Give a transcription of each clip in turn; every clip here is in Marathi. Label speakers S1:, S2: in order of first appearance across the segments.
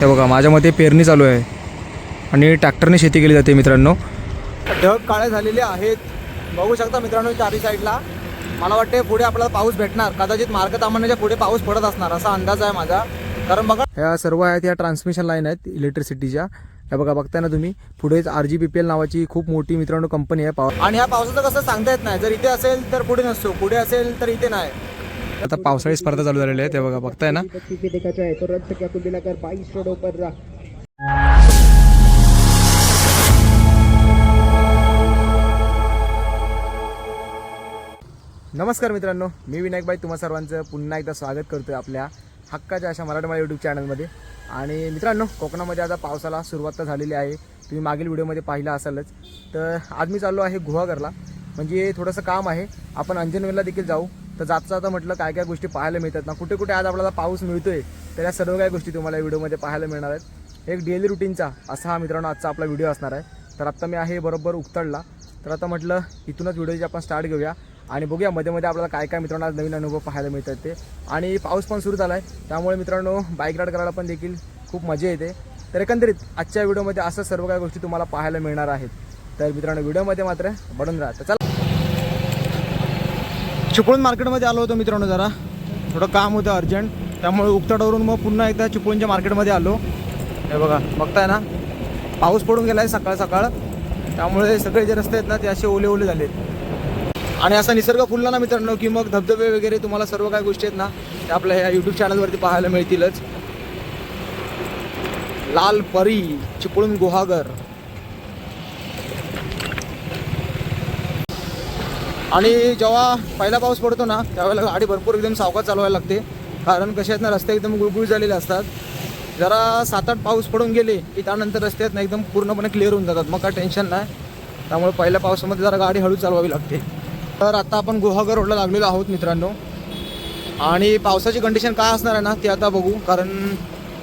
S1: हे बघा माझ्या मते पेरणी चालू आहे. आणि ट्रॅक्टरने शेती केली जाते मित्रांनो. ढग काळे झालेले आहेत. बघू शकता मित्रांनो चारी साईडला. मला वाटते पुढे आपल्याला पाऊस भेटणार. कदाचित मार्ग तामान्याच्या पुढे पाऊस पडत असणार असा अंदाज आहे माझा. कारण बघा ह्या सर्व आहेत या ट्रान्समिशन लाईन आहेत इलेक्ट्रिसिटीच्या हे बघा बघताय ना तुम्ही? पुढेच R G B P L नावाची खूप मोठी मित्रांनो कंपनी आहे. पाव आणि ह्या पावसाचं कसं सांगता येत नाही. जर इथे असेल तर पुढे नसतो. पुढे असेल तर इथे नाही. आता पावसाळी स्पर्धा चालू झालेली आहे ते बघा बघताय ना. नमस्कार मित्रांनो मी विनायकबाई तुम्हा सर्वांचं पुन्हा एकदा स्वागत करतोय आपल्या हक्काच्या अशा मराठवाडा यूट्यूब चॅनलमध्ये आणि मित्रांनो कोकणामध्ये आता पावसाला सुरुवात तर झालेली आहे. तुम्ही मागील व्हिडिओमध्ये पाहिलं असालच. तर आज मी चाललो आहे गुहागरला. म्हणजे थोडंसं काम आहे. आपण अंजनवेलला देखील जाऊ. तर जाता जाता म्हटलं काय काय गोष्टी पाहायला मिळतात. ना कुठे कुठे आज आपल्याला पाऊस मिळतोय तर या सर्व काही गोष्टी तुम्हाला या व्हिडिओमध्ये पाहायला मिळणार आहेत. एक डेली रुटीनचा असा हा मित्रांनो आजचा आपला व्हिडिओ असणार आहे. तर आत्ता मी आहे बरोबर उकतडला. तर आता म्हटलं इथूनच व्हिडिओची आपण स्टार्ट घेऊया आणि बघूया मध्ये मध्ये आपल्याला काय काय मित्रांनो आज नवीन अनुभव पाहायला मिळतात ते. आणि पाऊस पण सुरू झाला आहे त्यामुळे मित्रांनो बाईक राईड करायला पण देखील खूप मजा येते. तर एकंदरीत आजच्या व्हिडिओमध्ये असं सर्व काही गोष्टी तुम्हाला पाहायला मिळणार आहेत. तर मित्रांनो व्हिडिओमध्ये मात्र बनून राहा. चला चिपळूण मार्केटमध्ये आलो होतो मित्रांनो जरा. थोडं काम होतं अर्जंट. त्यामुळे उकतडावरून मग पुन्हा एकदा चिपळूणच्या मार्केटमध्ये आलो. हे बघा बघताय ना? पाऊस पडून गेला आहे सकाळ सकाळ. त्यामुळे सगळे जे रस्ते आहेत ना ते असे ओले ओले झाले आणि असा निसर्ग फुलला ना मित्रांनो की मग धबधबे वगैरे तुम्हाला सर्व काही गोष्टी आहेत ना ते आपल्या ह्या यूट्यूब चॅनलवरती पाहायला मिळतीलच. लाल परी चिपळूण गुहागर. आणि जेव्हा पहिला पाऊस पडतो ना त्यावेळेला गाडी भरपूर एकदम सावकाश चालवायला लागते. कारण कसे आहेत ना रस्ते एकदम गुळगुळ झालेले असतात. जरा सात आठ पाऊस पडून गेले की त्यानंतर रस्ते आहेत ना एकदम पूर्णपणे क्लिअर होऊन जातात. मग काय टेन्शन नाही. त्यामुळे पहिल्या पावसामध्ये जरा गाडी हळू चालवावी लागते. तर आता आपण गुहागर रोडला लागलेलो आहोत मित्रांनो. आणि पावसाची कंडिशन काय असणार आहे ना ते आता बघू. कारण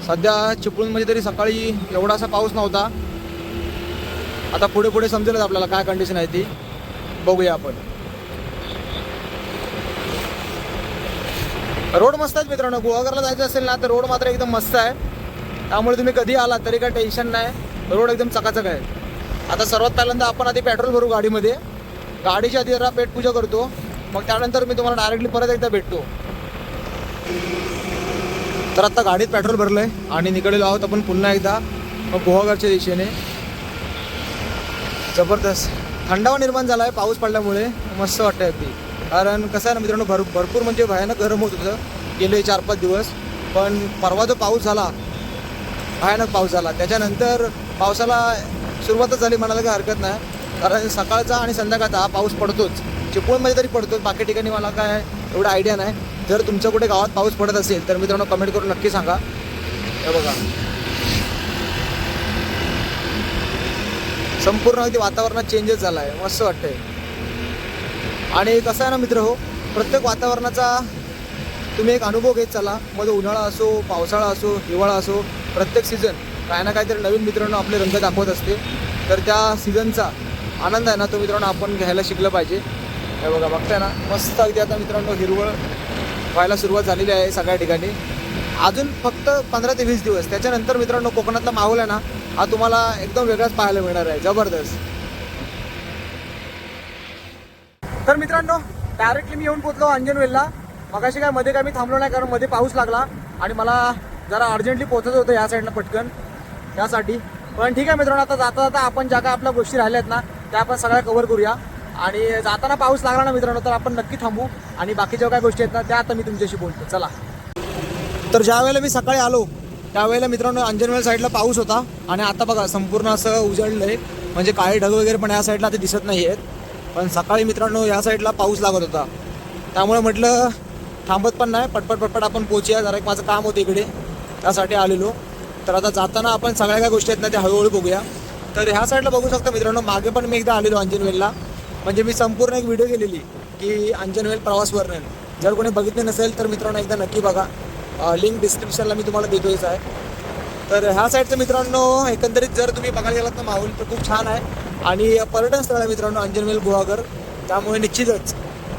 S1: सध्या चिपळूणमध्ये तरी सकाळी एवढासा पाऊस नव्हता. आता पुढे पुढे समजेलच आपल्याला काय कंडिशन आहे ती. बघूया आपण. रोड मस्त आहेत मित्रांनो. गुहागरला जायचं असेल ना तर रोड मात्र एकदम मस्त आहे. त्यामुळे तुम्ही कधी आलात तरी काही टेन्शन नाही. रोड एकदम चकाचक आहे. आता सर्वात पहिल्यांदा आपण आधी पेट्रोल भरू गाडीमध्ये. गाडीच्या आधी जरा पेटपूजा करतो. मग त्यानंतर मी तुम्हाला डायरेक्टली परत एकदा भेटतो. तर आता गाडीत पेट्रोल भरलं आहे आणि निघालेलो आहोत आपण पुन्हा एकदा. मग गुहागरच्या दिशेने. जबरदस्त. थंडावा निर्माण झाला आहे पाऊस पडल्यामुळे. मस्त वाटतं अगदी. कारण कसं आहे ना मित्रांनो भर भरपूर म्हणजे भयानक गरम होत होतं गेले चार पाच दिवस. पण परवा जो पाऊस झाला भयानक पाऊस झाला. त्याच्यानंतर पावसाला सुरुवातच झाली म्हणायला काही हरकत नाही. कारण सकाळचा आणि संध्याकाळचा हा पाऊस पडतोच. चिपळूणमध्ये तरी पडतोच. बाकी ठिकाणी मला काय एवढं आयडिया नाही. जर तुमच्या कुठे गावात पाऊस पडत असेल तर मित्रांनो कमेंट करून नक्की सांगा. हे बघा. संपूर्ण अगदी वातावरणात चेंजेस झाला आहे मस्त वाटतंय. आणि कसं आहे ना मित्र हो प्रत्येक वातावरणाचा तुम्ही एक अनुभव घेत चला. मग उन्हाळा असो पावसाळा असो हिवाळा असो प्रत्येक सीझन काय ना काहीतरी नवीन मित्रांनो आपले रंग दाखवत असते. तर त्या सीझनचा आनंद आहे ना तो मित्रांनो आपण घ्यायला शिकलं पाहिजे. हे बघा बघताय ना मस्त अगदी आता मित्रांनो हिरवळ व्हायला सुरुवात झालेली आहे सगळ्या ठिकाणी. अजून फक्त पंधरा ते वीस दिवस त्याच्यानंतर मित्रांनो कोकणातला माहोल आहे ना हा तुम्हाला एकदम वेगळाच पाहायला मिळणार आहे. जबरदस्त. तर मित्रांनो डायरेक्टली मी येऊन पोचलो अंजनवेलला. मगाशी काय मध्ये काय मी थांबलो नाही कारण मध्ये पाऊस लागला आणि मला जरा अर्जंटली पोहोचायचं होतं या साईडला पटकन त्यासाठी पण ठीक आहे मित्रांनो आता जाता जाता आपण ज्या काय आपल्या गोष्टी राहिल्या आहेत ना त्या आपण सगळ्या कव्हर करूया. आणि जाताना पाऊस लागला ना मित्रांनो तर आपण नक्की थांबू. आणि बाकीच्या काय गोष्टी आहेत ना त्या आता मी तुमच्याशी बोलतो. चला. तर ज्या वेळेला मी सकाळी आलो त्यावेळेला मित्रांनो अंजनवेल साईडला पाऊस होता. आणि आता बघा संपूर्ण असं उजळलं आहे म्हणजे काळे ढग वगैरे पण या साईडला ते दिसत नाही आहेत पण सकाळी मित्रांनो या साईडला पाऊस लागत होता. त्यामुळे म्हटलं थांबत पण नाही पटपट पटपट आपण पोचूया जरा एक माझं काम होतं इकडे. त्यासाठी आलेलो. तर आता जाताना आपण सगळ्या काय गोष्टी आहेत ना त्या हळूहळू बघूया. तर ह्या साईडला बघू शकता मित्रांनो मागे पण मी एकदा आलेलो अंजनवेलला. म्हणजे मी संपूर्ण एक व्हिडिओ केलेली की अंजनवेल प्रवास वर्णन जर कोणी बघितले नसेल तर मित्रांनो एकदा नक्की बघा. लिंक डिस्क्रिप्शनला मी तुम्हाला देतोच आहे. तर ह्या साईडचं मित्रांनो एकंदरीत जर तुम्ही बघायला गेलात ना माहोल तर खूप छान आहे. आणि पर्यटन स्थळ आहे मित्रांनो अंजनवेल गुहागर. त्यामुळे निश्चितच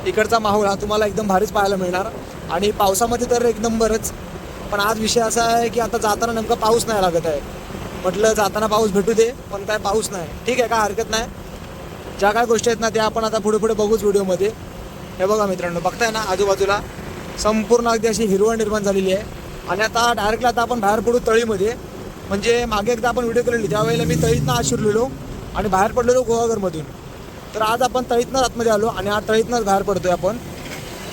S1: इकडचा माहोल हा तुम्हाला एकदम भारीच पाहायला मिळणार. आणि पावसामध्ये तर एकदम बरंच पण आज विषय असा आहे की आता जाताना नेमका पाऊस नाही लागत आहे. म्हटलं जाताना पाऊस भेटू दे पण काय पाऊस नाही. ठीक आहे काय हरकत नाही. ज्या काय गोष्टी आहेत ना त्या आपण आता पुढे पुढे बघूच व्हिडिओमध्ये. हे बघा मित्रांनो बघताय ना आजूबाजूला. संपूर्ण अगदी अशी हिरवळ निर्माण झालेली आहे. आणि आता डायरेक्टली आता आपण बाहेर पडू तळीमध्ये. म्हणजे मागे एकदा आपण व्हिडिओ केलेली त्यावेळेला मी तळीतनं आज शिरलेलो आणि बाहेर पडलेलो गोवाघरमधून तर आज आपण तळीतनंच आतमध्ये आलो आणि आज तळीतनंच बाहेर पडतोय आपण.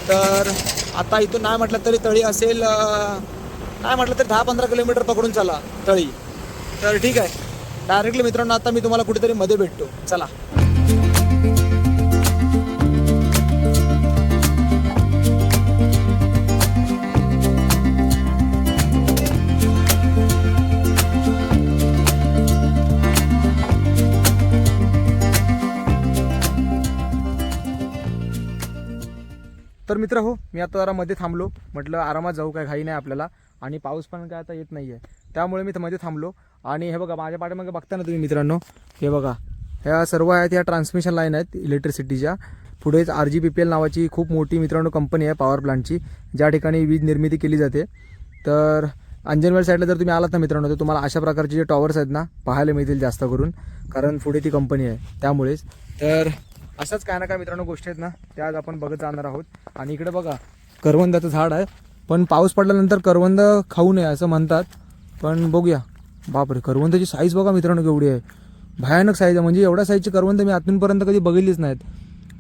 S1: तर आता इथून नाही म्हटलं तरी तळी असेल नाही म्हटलं तरी दहा पंधरा किलोमीटर पकडून चला तळी. तर ठीक आहे. डायरेक्टली मित्रांनो आता मी तुम्हाला कुठेतरी मध्ये भेटतो. चला. तर मित्र हो मी आता जरा मध्ये थांबलो. म्हटलं आरामात जाऊ काय घाई नाही आपल्याला. आणि पाऊस पण काय आता येत नाही आहे त्यामुळे मी मध्ये थांबलो. आणि हे बघा माझ्या पाठीमागे बघता ना तुम्ही मित्रांनो? हे बघा ह्या सर्व आहेत ह्या ट्रान्समिशन लाईन आहेत इलेक्ट्रिसिटीच्या पुढेच R G P P L नावाची खूप मोठी मित्रांनो कंपनी आहे पॉवर प्लांटची ज्या ठिकाणी वीज निर्मिती केली जाते. तर अंजनवेल साईडला जर तुम्ही आलात ना मित्रांनो तर तुम्हाला अशा प्रकारचे जे टॉवर्स आहेत ना पाहायला मिळतील जास्त करून. कारण पुढे ती कंपनी आहे त्यामुळेच. तर असंच काय ना काय मित्रांनो गोष्टी आहेत ना त्या आज आपण बघत जाणार आहोत. आणि इकडे बघा करवंदाचं झाड आहे. पण पाऊस पडल्यानंतर करवंद खाऊ नये असं म्हणतात. पण बघूया. बापरे करवंदाची साईज बघा मित्रांनो केवढी आहे. भयानक साईज आहे. म्हणजे एवढ्या साईजची करवंद मी आतूनपर्यंत कधी बघितलीच नाहीत.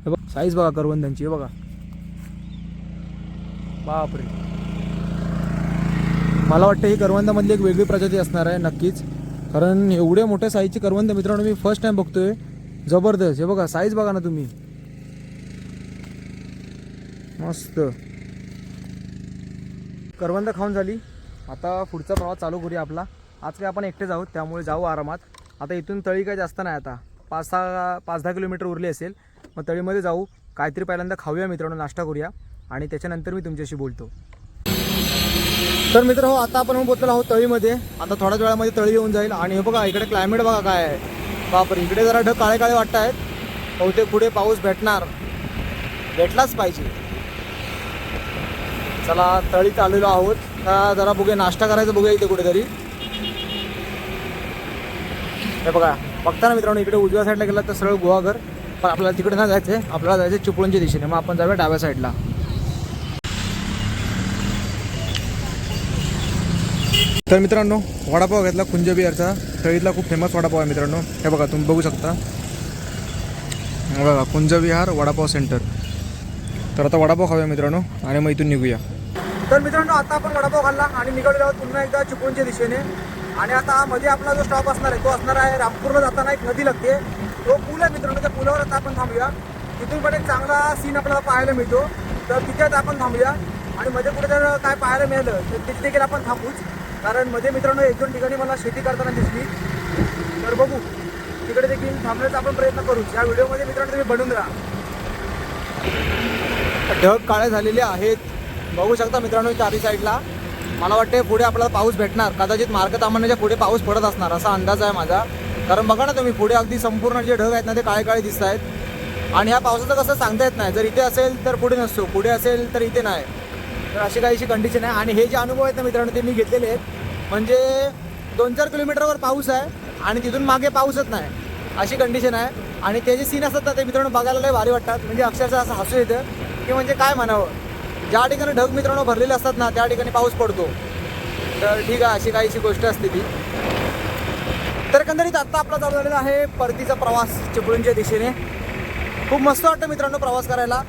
S1: हे बघा साईज बघा करवंदांची हे बघा. बापरे. मला वाटतं ही करवंदामधली एक वेगळी प्रजाती असणार आहे नक्कीच. कारण एवढ्या मोठ्या साईजची करवंद मित्रांनो मी फर्स्ट टाइम बघतोय. जबरदस्त. हे बघा साईज बघा ना तुम्ही. मस्त. करवंद खाऊन झाली. आता पुढचा प्रवास चालू करूया आपला. आज काय आपण एकटेच आहोत त्यामुळे जाऊ आरामात. आता इथून तळी काय जास्त नाही आता. पाच सहा पाच दहा किलोमीटर उरली असेल मग तळीमध्ये जाऊ. काहीतरी पहिल्यांदा खाऊया मित्रांनो नाश्ता करूया. आणि त्याच्यानंतर मी तुमच्याशी बोलतो. तर मित्र हो आता आपण पोहोचलो आहोत तळीमध्ये. आता थोड्याच वेळामध्ये तळी येऊन जाईल. आणि हे बघा इकडे क्लायमेट बघा काय आहे. बापरे इकडे जरा ढग काळे काळे वाटत आहेत बहुतेक पुढे पाऊस भेटणार. भेटलाच पाहिजे. चला तळीत आलेलो आहोत. जरा बघूया नाश्ता करायचा बघूया इथे कुठेतरी. हे बघा बघता ना मित्रांनो इकडे उजव्या साईडला गेला तर सरळ गोवाघर. पण आपल्याला तिकडे नाही जायचं आहे आपल्याला जायचं चिपळूणच्या दिशेने. मग आपण जाऊया डाव्या साईडला तर मित्रांनो वडापाव घेतला कुंज बिहारचा. तळीतला खूप फेमस वडापाव आहे मित्रांनो. हे बघा तुम्ही बघू शकता. बघा कुंज विहार वडापाव सेंटर तर आता वडापाव खाऊया मित्रांनो आणि मग इथून निघूया. तर मित्रांनो आता आपण वडापाव खाल्ला आणि निघालेलो आहोत पुन्हा एकदा चिपळूणच्या दिशेने. आणि आता मध्ये आपला जो स्टॉप असणार आहे तो असणार आहे रामपूरला जाताना एक नदी लागते. तो पूल आहे मित्रांनो त्या पुलावर आता आपण थांबूया. तिथून पण एक चांगला सीन आपल्याला पाहायला मिळतो. तर तिथे आता आपण थांबूया. आणि मध्ये कुठे जर काय पाहायला मिळालं तर तिथे देखील आपण थांबूच. कारण मध्ये मित्रांनो एक दोन ठिकाणी मला शेती करताना दिसली. तर बघू तिकडे देखील थांबण्याचा आपण प्रयत्न करू या व्हिडिओमध्ये मित्रांनो तुम्ही बनून राहा. ढग काळे झालेले आहेत. बघू शकता मित्रांनो चारी साईडला मला वाटते पुढे आपल्याला पाऊस भेटणार. कदाचित मार्ग तामान्याच्या पुढे पाऊस पडत असणार असा अंदाज आहे माझा. कारण बघा ना तुम्ही पुढे अगदी संपूर्ण जे ढग आहेत ना ते काळे काळे दिसत आहेत. आणि ह्या पावसाचं कसं सांगता येत नाही. जर इथे असेल तर पुढे नसतो. पुढे असेल तर इथे नाही. तर अशी काहीशी कंडिशन आहे. आणि हे जे अनुभव आहेत ना मित्रांनो ते मी घेतलेले आहेत. म्हणजे दोन चार किलोमीटरवर पाऊस आहे आणि तिथून मागे पाऊसच नाही. अशी कंडिशन आहे. आणि ते जे सीन असतात ना ते मित्रांनो बघायला लय भारी वाटतात. म्हणजे अक्षरशः असं हसू येतं. की म्हणजे काय म्हणावं? ज्या ठिकाणी ढग मित्रांनो भरलेले असतात ना त्या ठिकाणी पाऊस पडतो. तर ठीक आहे अशी काहीशी गोष्ट असते ती. तर एकंदरीत आत्ता आपला चालू झालेला आहे परतीचा प्रवास चिपळूणच्या दिशेने. खूप मस्त वाटतं मित्रांनो प्रवास करायला.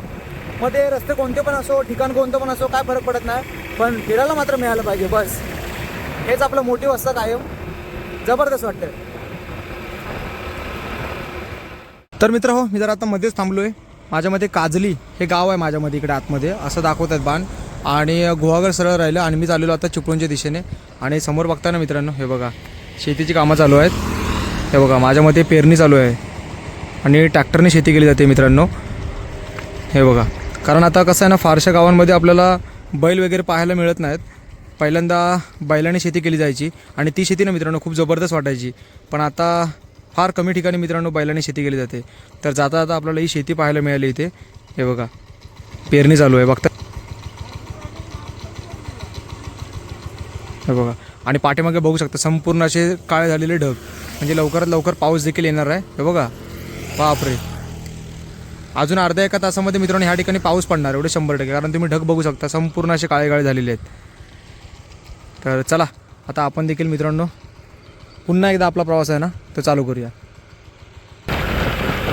S1: मग ते रस्ते कोणते पण असो ठिकाण कोणतं पण असो काय फरक पडत नाही. पण फिरायला मात्र मिळालं पाहिजे बस. हेच आपलं मोटिव्ह असतं कायम. जबरदस्त वाटतं तर मित्र हो मी जर आता मध्येच थांबलो आहे माझ्यामध्ये काजली हे गाव आहे माझ्यामध्ये इकडे आतमध्ये असं दाखवत आहेत बाण. आणि गुहागर सरळ राहिलं आणि मी चाललेलो आता चिपळूणच्या दिशेने. आणि समोर बघता ना मित्रांनो हे बघा शेतीची कामं चालू आहेत. हे बघा माझ्यामध्ये पेरणी चालू आहे. आणि ट्रॅक्टरने शेती केली जाते मित्रांनो. हे बघा कारण आता कसं आहे ना फारशा गावांमध्ये आपल्याला बैल वगैरे पाहायला मिळत नाहीत. पहिल्यांदा बैलाने शेती केली जायची आणि ती शेती ना मित्रांनो खूप जबरदस्त वाटायची. पण आता फार कमी ठिकाणी मित्रांनो बैलाने शेती केली जाते. तर जाता जाता आपल्याला ही शेती पाहायला मिळाली इथे. हे बघा. पेरणी चालू आहे. बघता हे बघा. आणि पाठीमागे बघू शकता संपूर्ण असे काळे झालेले ढग. म्हणजे लवकरात लवकर पाऊस देखील येणार आहे. हे बघा. बापरे. अजून अर्ध्या एका तासामध्ये मित्रांनो ह्या ठिकाणी पाऊस पडणार एवढे शंभर टक्के. कारण तुम्ही ढग बघू शकता. संपूर्ण असे काळे काळे झालेले आहेत. तर चला आता आपण देखील मित्रांनो पुन्हा एकदा आपला प्रवास आहे ना तो चालू करूया.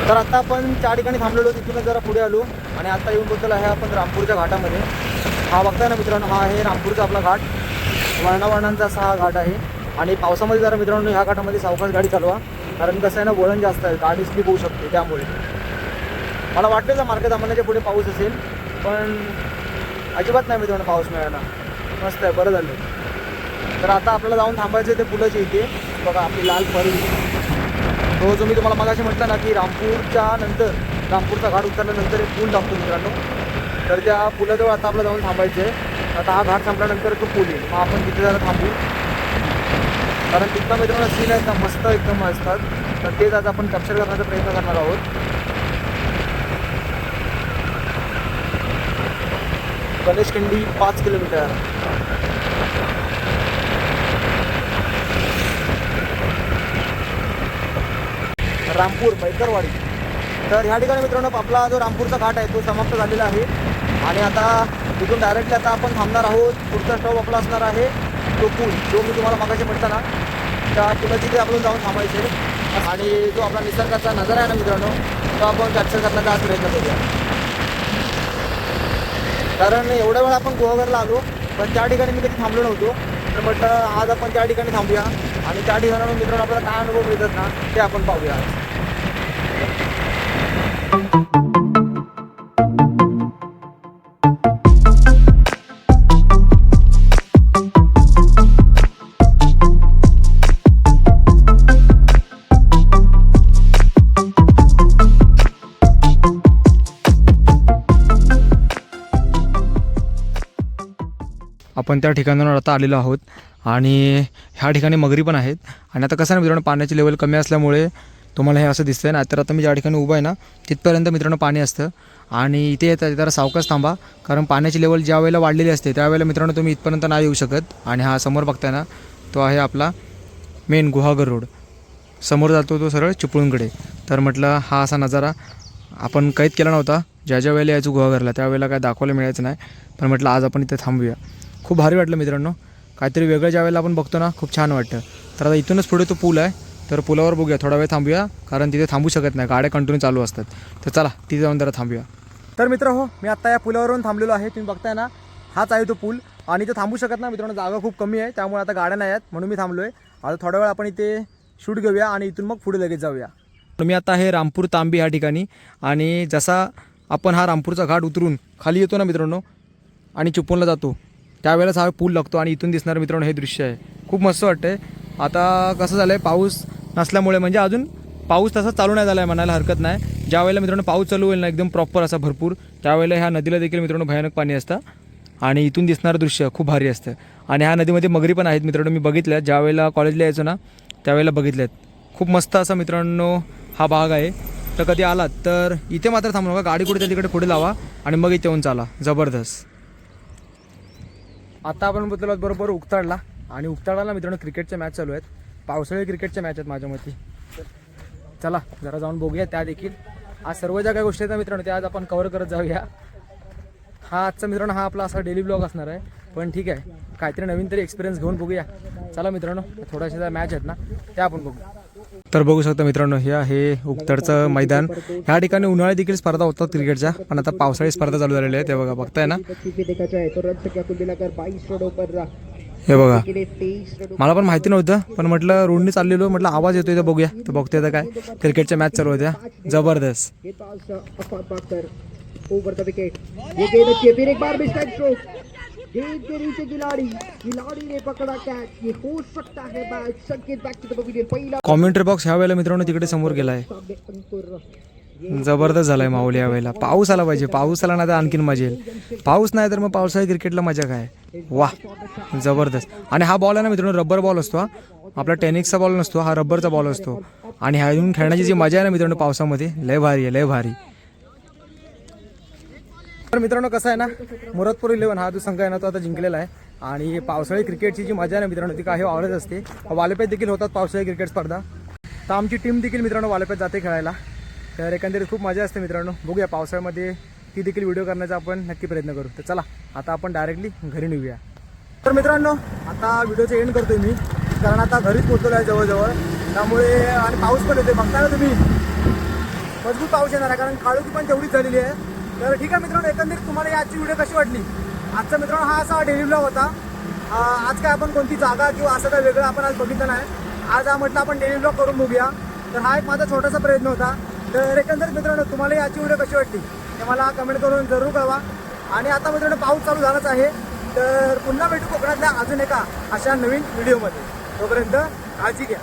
S1: तर आता आपण त्या ठिकाणी थांबलेलो तिथूनच जरा पुढे आलो आणि आता येऊन पोहोचलो आहे आपण रामपूरच्या घाटामध्ये. हा बघताय ना मित्रांनो हा आहे रामपूरचा आपला घाट. वर्णावर्णांचा असा हा घाट आहे. आणि पावसामध्ये जरा मित्रांनो ह्या घाटामध्ये सावकाश गाडी चालवा. कारण कसं आहे ना वळण जास्त आहे गाडी स्लिप होऊ शकते त्यामुळे. मला वाटलं मार्केट आम्हालाच्या पुढे पाऊस असेल पण अजिबात नाही मित्रांनो पाऊस मिळाला. मस्त आहे बरं झालं. तर आता आपल्याला जाऊन थांबायचं ते पुलाच्या इथे. बघा आपली लाल परी. तो जो मी तुम्हाला मगाशी म्हटलं ना की रामपूरच्या नंतर रामपूरचा घाट उतरल्यानंतर एक पूल लागतो मित्रांनो. तर त्या पुलाजवळ आता आपल्याला जाऊन थांबायचं आहे. आता हा घाट संपल्यानंतर तो पूल येईल. मग आपण तिथे जरा थांबू. कारण तिथला मित्रांनो सीन आहेत ना मस्त एकदम असतात. तर तेच आज आपण कॅप्चर करण्याचा प्रयत्न करणार आहोत. गणेश खिंडी पाच किलोमीटर. रामपूर बैकरवाडी तर ह्या ठिकाणी मित्रांनो आपला जो रामपूरचा घाट आहे तो समाप्त झालेला आहे. आणि आता तिथून डायरेक्टली आता आपण थांबणार आहोत. पुढचा स्टॉप आपला असणार आहे तो पूल जो मी तुम्हाला मागाशी म्हटलं ना त्या पुलाची तिथे आपण जाऊन थांबायचे. आणि जो आपला निसर्गाचा नजारा आहे ना मित्रांनो तो आपण कॅप्चर करण्याचा आज प्रयत्न करूया. कारण एवढ्या वेळा आपण गुहागरला आलो पण त्या ठिकाणी मी कधी थांबलो नव्हतो. तर म्हटलं आज आपण त्या ठिकाणी थांबूया. आणि त्या ठिकाणाहून मित्रांनो आपल्याला काय अनुभव मिळतात ना ते आपण पाहूया. आपण त्या ठिकाणावर आता आलेलो आहोत. आणि ह्या ठिकाणी मगरी पण आहेत. आणि आता कसं आहे ना मित्रांनो पाण्याची लेवल कमी असल्यामुळे तुम्हाला हे असं दिसतंय ना. तर आता मी ज्या ठिकाणी उभा आहे ना तिथपर्यंत मित्रांनो पाणी असतं. आणि इथे येतात जरा सावकाश थांबा. कारण पाण्याची लेवल ज्या वेळेला वाढलेली असते त्यावेळेला मित्रांनो तुम्ही इथपर्यंत नाही येऊ शकत. आणि हा समोर बघताय ना तो आहे आपला मेन गुहागर रोड समोर जातो तो सरळ चिपळूणकडे. तर म्हटलं हा असा नजारा आपण कैद केला नव्हता. ज्या ज्या वेळेला यायचो गुहागरला त्यावेळेला काय दाखवायला मिळायचं नाही. पण म्हटलं आज आपण इथे थांबूया. खूप भारी वाटलं मित्रांनो. काहीतरी वेगळं ज्या वेळेला आपण बघतो ना खूप छान वाटतं. तर आता इथूनच पुढे तो पूल आहे. तर पुलावर बघूया थोडा वेळ थांबूया कारण तिथे थांबू शकत नाही. गाड्या कंटिन्यू चालू असतात. तर चला तिथे जाऊन जरा थांबूया. तर मित्र हो मी आत्ता या पुलावरून थांबलेलो आहे. तुम्ही बघताय ना हाच आहे तो पूल. आणि इथे थांबू शकत नाही मित्रांनो जागा खूप कमी आहे. त्यामुळे आता गाड्या नाही आहेत म्हणून मी थांबलो आहे आता थोडा वेळ आपण इथे शूट घेऊया आणि इथून मग पुढे लगेच जाऊया. मी आता आहे रामपूर तांबी ह्या ठिकाणी. आणि जसा आपण हा रामपूरचा घाट उतरून खाली येतो ना मित्रांनो आणि चिपळूणला जातो त्यावेळेस हा पूल लागतो आणि इथून दिसणारं मित्रांनो हे दृश्य आहे. खूप मस्त वाटतंय. आता कसं झालं आहे पाऊस नसल्यामुळे म्हणजे अजून पाऊस तसा चालू नाही झाला आहे म्हणायला हरकत नाही. ज्या वेळेला मित्रांनो पाऊस चालू होईल ना एकदम प्रॉपर असा भरपूर त्यावेळेला ह्या नदीला देखील मित्रांनो भयानक पाणी असतं. आणि इथून दिसणारं दृश्य खूप भारी असतं. आणि ह्या नदीमध्ये मगरी पण आहेत मित्रांनो मी बघितल्या. ज्या वेळेला कॉलेजला यायचो ना त्यावेळेला बघितल्यात. खूप मस्त असा मित्रांनो हा भाग आहे. तर कधी आलात तर इथे मात्र थांबू नका गाडी कुठे तिकडे पुढे लावा आणि मग इथे येऊन चाला. जबरदस्त. आता आपण बोलतो बरोबर उक्ताडला. आणि उक्ताडाला मित्रांनो क्रिकेटच्या मॅच चालू आहेत. पावसाळी क्रिकेटच्या मॅच आहेत माझ्या मते चला जरा जाऊन बघूया त्या देखील. आज सर्व ज्या काही गोष्टी आहेत मित्रांनो त्या आज आपण कवर करत जाऊया. हा आजचा मित्रांनो हा आपला असा डेली ब्लॉग असणार आहे. पण ठीक आहे. काहीतरी नवीन तरी एक्सपिरियन्स घेऊन बघूया. चला मित्रांनो थोड्याशा ज्या मॅच आहेत ना त्या आपण बघूया तर बघू शकता मित्रांनो हे आहे उक्तडचं मैदान. ह्या ठिकाणी उन्हाळ्यात देखील स्पर्धा होतात क्रिकेटच्या पण आता पावसाळी स्पर्धा चालू झालेली आहे ते बघा बघताय ना? हे बघा. मला पण माहिती नव्हतं पण म्हटलं रोडनी चाललेलो म्हटलं आवाज येतोय तर बघूया तर बघतोय तर काय. क्रिकेटच्या मॅच चालू होत्या. जबरदस्त.
S2: ओवर द विकेट ये गेंद एक बार मिस स्ट्रोक गेंद के नीचे खिलाड़ी खिलाड़ी ने पकड़ा कैच. ये हो सकता है मैच संकेत बैक टू द. पवेलियन पहिला
S1: कॉमेंट्री बॉक्स ह्या वेळेला मित्रांनो तिकडे समोर गेलाय.
S2: सामने अंकुर.
S1: जबरदस्त झालाय माऊली या वेळेला. पाऊस आला पाहिजे. पाऊस आला ना तर आणखीन मजा येईल. पाऊस नाही तर मग पावसाळी क्रिकेटला मजा काय? वा जबरदस्त. आणि हा बॉल आहे ना मित्रांनो रबर बॉल असतो हा. आपला टेनिसचा बॉल नसतो हा रबरचा बॉल असतो. आणि ह्यातून खेळण्याची जी मजा आहे ना मित्रांनो पावसामध्ये लय भारी आहे लय भारी. तर मित्रांनो कसं आहे ना मुरतपूर इलेव्हन हा जो संघ आहे ना तो आता जिंकलेला आहे. आणि पावसाळी क्रिकेटची जी मजा आहे ना मित्रांनो ती काही आवडत असते. वालेपेत देखील होतात पावसाळी क्रिकेट स्पर्धा. तर आमची टीम देखील मित्रांनो वालेपेत जाते खेळायला. तर एकंदरीत खूप मजा असते मित्रांनो. बघूया पावसाळ्यामध्ये ती देखील व्हिडिओ करण्याचा आपण नक्की प्रयत्न करू. तर चला आता आपण डायरेक्टली घरी निघूया. तर मित्रांनो आता व्हिडिओचं एंड करतोय मी. कारण आता घरीच पोहोचलो आहे जवळजवळ. त्यामुळे आणि पाऊस पण येतोय. बघता ना तुम्ही? मजबूत पाऊस येणार आहे. कारण काळोखी पण तेवढीच झालेली आहे. तर ठीक आहे मित्रांनो एकंदरीत तुम्हाला ही आजची व्हिडिओ कशी वाटली? आजचा मित्रांनो हा असा डेली ब्लॉग होता. आज काय आपण कोणती जागा किंवा असं काय वेगळं आपण आज बघितलं नाही. आज हा म्हटलं आपण डेली ब्लॉग करून बघूया. तर हा एक माझा छोटासा प्रयत्न होता. तर एकंदरीत मित्रांनो तुम्हाला ही आजची व्हिडिओ कशी वाटली? ते मला कमेंट करून जरूर कळवा. आणि आता मित्रांनो पाऊस चालू झालाच आहे. तर पुन्हा भेटू कोकणातल्या अजून एका अशा नवीन व्हिडिओमध्ये तोपर्यंत काळजी घ्या.